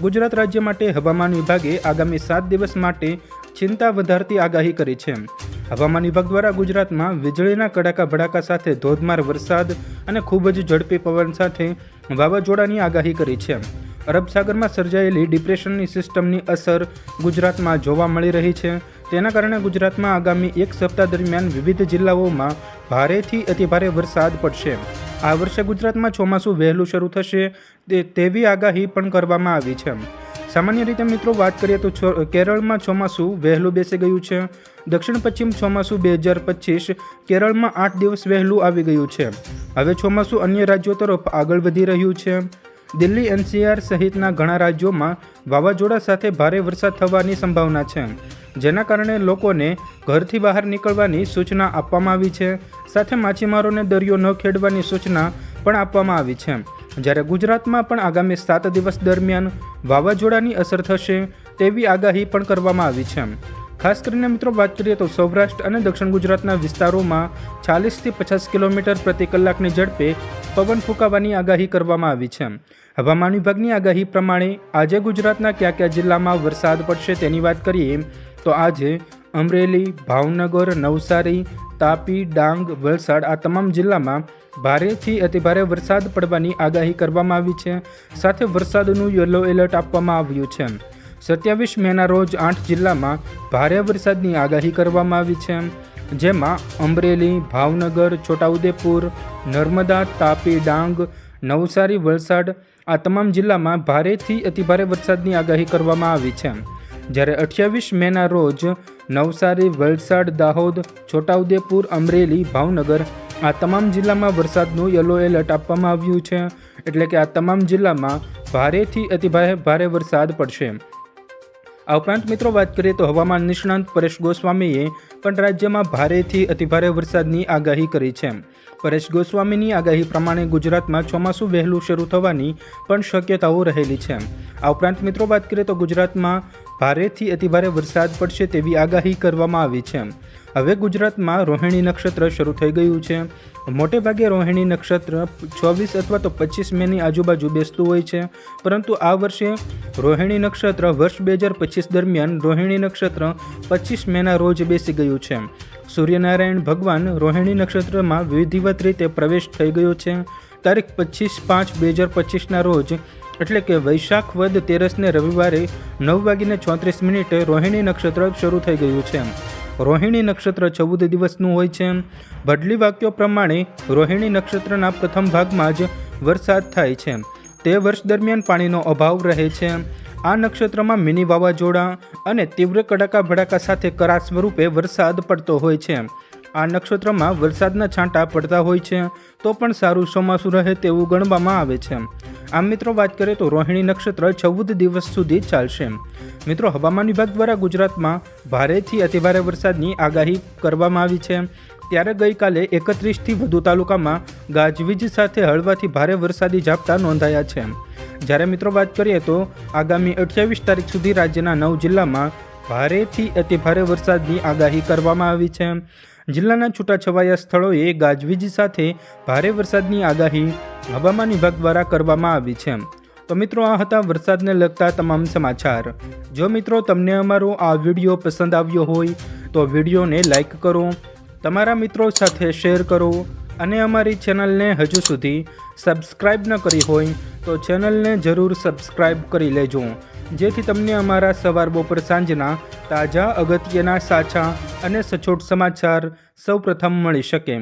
ગુજરાત રાજ્ય માટે હવામાન વિભાગે આગામી સાત દિવસ માટે ચિંતા વધારતી આગાહી કરી છે. હવામાન વિભાગ દ્વારા ગુજરાતમાં વીજળીના કડાકા ભડાકા સાથે ધોધમાર વરસાદ અને ખૂબ જ ઝડપી પવન સાથે વાવાઝોડાની આગાહી કરી છે. અરબ સાગરમાં સર્જાયેલી ડિપ્રેશનની સિસ્ટમની અસર ગુજરાતમાં જોવા મળી રહી છે. તેના કારણે ગુજરાતમાં આગામી એક સપ્તાહ દરમિયાન વિવિધ જિલ્લાઓમાં ભારેથી અતિભારે વરસાદ પડશે. આ વર્ષે ગુજરાતમાં ચોમાસું વહેલું શરૂ થશે તેવી આગાહી પણ કરવામાં આવી છે. સામાન્ય રીતે મિત્રો વાત કરીએ તો કેરળમાં ચોમાસું વહેલું બેસી ગયું છે. દક્ષિણ પશ્ચિમ ચોમાસું બે હજાર પચીસ કેરળમાં આઠ દિવસ વહેલું આવી ગયું છે. હવે ચોમાસું અન્ય રાજ્યો તરફ આગળ વધી રહ્યું છે. દિલ્હી એનસીઆર સહિતના ઘણા રાજ્યોમાં વાવાઝોડા સાથે ભારે વરસાદ થવાની સંભાવના છે. જેના કારણે લોકોને ઘરથી બહાર નીકળવાની સૂચના આપવામાં આવી છે. સાથે માછીમારોને દરિયો ન ખેડવાની સૂચના પણ આપવામાં આવી છે. જ્યારે ગુજરાતમાં પણ આગામી સાત દિવસ દરમિયાન વાવાઝોડાની અસર થશે તેવી આગાહી પણ કરવામાં આવી છે. ખાસ કરીને મિત્રો વાત કરીએ તો સૌરાષ્ટ્ર અને દક્ષિણ ગુજરાતના વિસ્તારોમાં ચાલીસથી પચાસ કિલોમીટર પ્રતિ કલાકની ઝડપે પવન ફૂંકાવાની આગાહી કરવામાં આવી છે. હવામાન વિભાગની આગાહી પ્રમાણે આજે ગુજરાતના કયા કયા જિલ્લામાં વરસાદ પડશે તેની વાત કરીએ તો આજે અમરેલી, ભાવનગર, નવસારી, તાપી, ડાંગ, વલસાડ આ તમામ જિલ્લામાં ભારેથી અતિભારે વરસાદ પડવાની આગાહી કરવામાં આવી છે. સાથે વરસાદનું યલો એલર્ટ આપવામાં આવ્યું છે. સત્યાવીસ મેના રોજ આઠ જિલ્લામાં ભારે વરસાદની આગાહી કરવામાં આવી છે. જેમાં અમરેલી, ભાવનગર, છોટાઉદેપુર, નર્મદા, તાપી, ડાંગ, નવસારી, વલસાડ આ તમામ જિલ્લામાં ભારેથી અતિભારે વરસાદની આગાહી કરવામાં આવી છે. જ્યારે અઠ્યાવીસ મેના રોજ નવસારી, વલસાડ, દાહોદ, છોટાઉદેપુર, અમરેલી, ભાવનગર આ તમામ જિલ્લામાં વરસાદનું યલો એલર્ટ આપવામાં આવ્યું છે. એટલે કે આ તમામ જિલ્લામાં ભારેથી અતિભારે ભારે વરસાદ પડશે. આ ઉપરાંત મિત્રો વાત કરીએ તો હવામાન નિષ્ણાંત પરેશ ગોસ્વામીએ પણ રાજ્યમાં ભારેથી અતિભારે વરસાદની આગાહી કરી છે. પરેશ ગોસ્વામીની આગાહી પ્રમાણે ગુજરાતમાં ચોમાસું વહેલું શરૂ થવાની પણ શક્યતાઓ રહેલી છે. આ ઉપરાંત મિત્રો વાત કરીએ તો ગુજરાતમાં ભારેથી અતિભારે વરસાદ પડશે તેવી આગાહી કરવામાં આવી છે. હવે ગુજરાતમાં રોહિણી નક્ષત્ર શરૂ થઈ ગયું છે. મોટે ભાગે રોહિણી નક્ષત્ર ચોવીસ અથવા તો પચીસ મેની આજુબાજુ બેસતું હોય છે. પરંતુ આ વર્ષે રોહિણી નક્ષત્ર વર્ષ બે હજાર પચીસ દરમિયાન રોહિણી નક્ષત્ર પચીસ મેના રોજ બેસી ગયું છે. સૂર્યનારાયણ ભગવાન રોહિણી નક્ષત્રમાં વિધિવત રીતે પ્રવેશ થઈ ગયો છે. તારીખ પચીસ પાંચ બે હજાર પચીસના રોજ, એટલે કે વૈશાખ વદ તેરસને રવિવારે નવ વાગીને ચોત્રીસ મિનિટે રોહિણી નક્ષત્ર શરૂ થઈ ગયું છે. રોહિણી નક્ષત્ર ચૌદ દિવસનું હોય છે. ભડલી વાક્યો પ્રમાણે રોહિણી નક્ષત્રના પ્રથમ ભાગમાં જ વરસાદ થાય છે. તે વર્ષ દરમિયાન પાણીનો અભાવ રહે છે. આ નક્ષત્રમાં મિની વાવાઝોડા અને તીવ્ર કડાકા ભડાકા સાથે કરા સ્વરૂપે વરસાદ પડતો હોય છે. આ નક્ષત્રમાં વરસાદના છાંટા પડતા હોય છે, તો પણ સારું ચોમાસું રહે તેવું ગણવામાં આવે છે. આમ મિત્રો, વાત કરીએ તો રોહિણી નક્ષત્ર ચૌદ દિવસ સુધી ચાલશે. મિત્રો, હવામાન વિભાગ દ્વારા ગુજરાતમાં ભારેથી અતિભારે વરસાદની આગાહી કરવામાં આવી છે. ત્યારે ગઈકાલે એકત્રીસથી વધુ તાલુકામાં ગાજવીજ સાથે હળવાથી ભારે વરસાદી ઝાપટા નોંધાયા છે. જ્યારે મિત્રો, વાત કરીએ તો આગામી અઠ્યાવીસ તારીખ સુધી રાજ્યના નવ જિલ્લામાં ભારેથી અતિભારે વરસાદની આગાહી કરવામાં આવી છે. જિલ્લાના છૂટાછવાયા સ્થળોએ ગાજવીજ સાથે ભારે વરસાદની આગાહી હવામાન વિભાગ દ્વારા કરવામાં આવી છે. તો મિત્રો, આ હતા વરસાદને લગતા તમામ સમાચાર. જો મિત્રો, તમને અમારો આ વીડિયો પસંદ આવ્યો હોય, તો વિડીયોને લાઇક કરો, તમારા મિત્રો સાથે શેર કરો અને અમારી ચેનલને હજુ સુધી સબસ્ક્રાઇબ ન કરી હોય, તો ચેનલને જરૂર સબસ્ક્રાઇબ કરી લેજો. જેથી તમને અમારા સવાર બપોર સાંજના તાજા અગત્યના સાચા અને સચોટ સમાચાર સૌપ્રથમ મળી શકે.